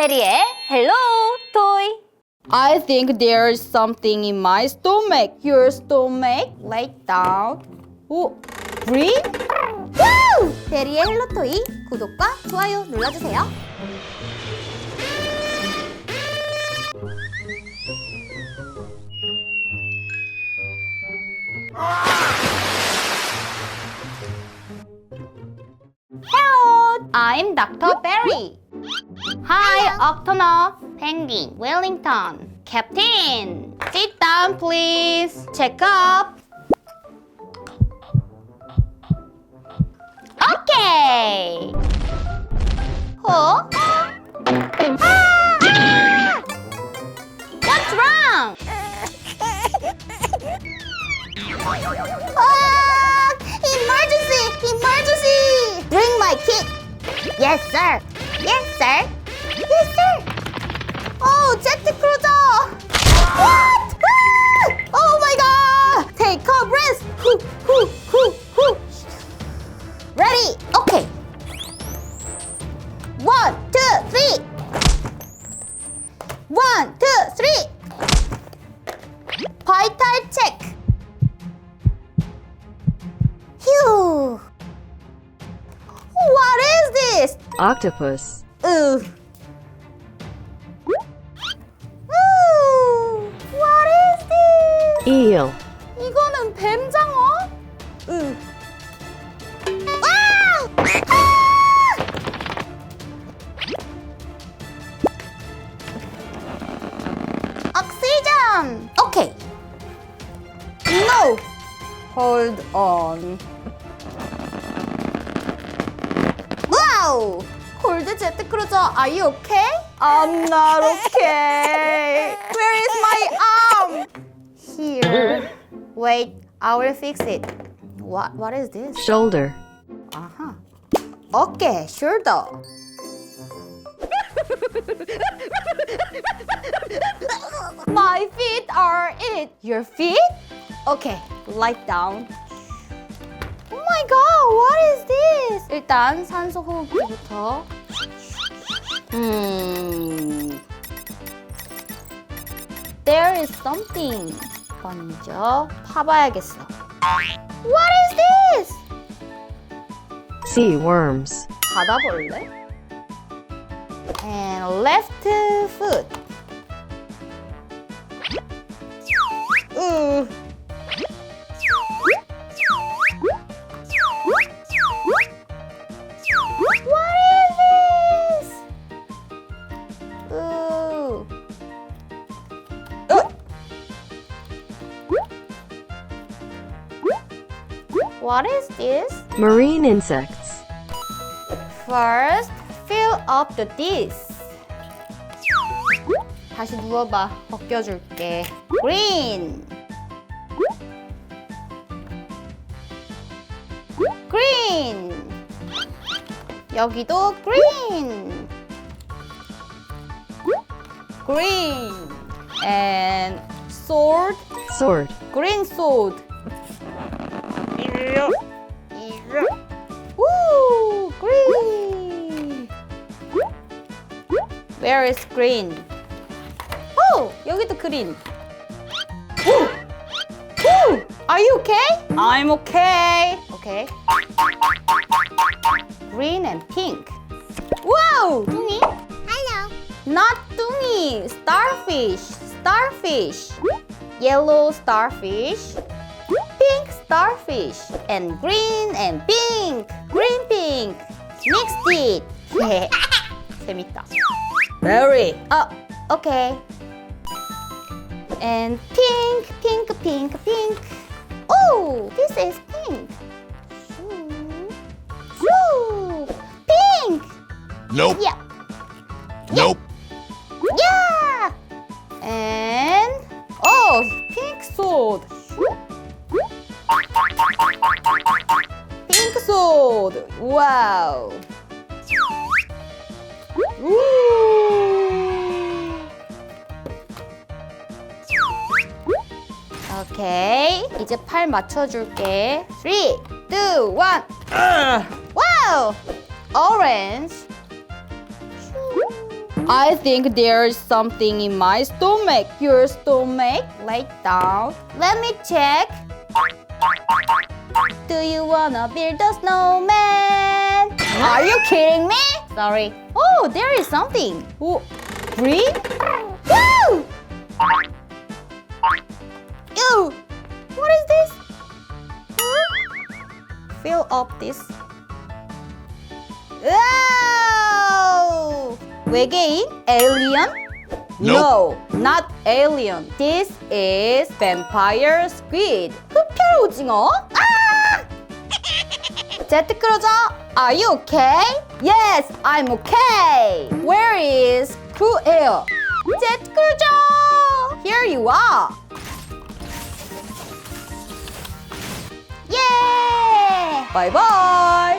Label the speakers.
Speaker 1: 세리의 헬로 토이
Speaker 2: I think there's something in my stomach. Your stomach? Lay down. 오, green?
Speaker 1: 우! 세리의 헬로 토이 구독과 좋아요 눌러주세요. Hello, I'm Dr. Barry. Hi, Octonaut, Penguin, Wellington, Captain. Sit down, please. Check up. Okay. Oh. Ah! What's wrong? Oh, emergency! Emergency! Bring my kit. Yes, sir. Yes, sir. Yes, sir. Oh, 제트 크루저. What? 아! Oh my god! Take a breath. 후, 후, 후, 후. Ready? Okay. One, two, three. One, two, three. Vital check. Phew. What is this?
Speaker 3: Octopus.
Speaker 1: Ugh. Ooh,
Speaker 3: Eel.
Speaker 1: 이거는 뱀장어? 응. 아! 아! 옥시전. 오케이. No.
Speaker 2: Hold on.
Speaker 1: 와우. 골드 제트 크루저, are you okay?
Speaker 2: I'm not okay. Where is my arm?
Speaker 1: Here. Wait, I will fix it. What? What is this?
Speaker 3: Shoulder.
Speaker 1: 아하. 어깨, shoulder. My feet are it. Your feet? Okay, lie down. Oh my god, what is this? 일단 산소 호흡기부터. 음. There is something. 먼저 파봐야겠어. What is this?
Speaker 3: Sea worms.
Speaker 1: 받아볼래? And left foot. 으. What is this?
Speaker 3: Marine insects.
Speaker 1: First, fill up the dish. 다시 누워봐. 벗겨줄게. Green. Green. 여기도 green. Green. And sword.
Speaker 3: Sword.
Speaker 1: Green sword. Where is green? Oh, 여기도 green. Woo! Woo! Are you okay?
Speaker 2: I'm okay.
Speaker 1: Okay. Green and pink. Wow! 뚱이? Hello. Not 뚱이. Starfish. Starfish. Yellow starfish. Pink starfish. And green and pink. Green pink. Mixed it. 재밌다.
Speaker 2: Berry.
Speaker 1: Oh, okay. And pink, pink, pink, pink. Oh, this is pink. Shoo. Shoo. Pink.
Speaker 4: Nope.
Speaker 1: Yeah.
Speaker 4: Nope.
Speaker 1: Yeah. And oh, pink sword. Pink sword. Wow. Ooh. 오케이. 이제 팔 맞춰줄게. 3, 2, 1.
Speaker 2: Ugh.
Speaker 1: 와우! Orange. I think there's something in my stomach. Your stomach? Lay down.
Speaker 5: Let me check. Do you wanna build a snowman?
Speaker 1: Are you kidding me?
Speaker 5: Sorry.
Speaker 1: Oh, there is something. Oh, green? Fill up this. Oh! 외계인? Alien? No, not alien. This is vampire squid. 흡혈 오징어? 아! 제트 크루저, are you okay? Yes, I'm okay. Where is crew air? 제트 크루저, here you are. Bye bye.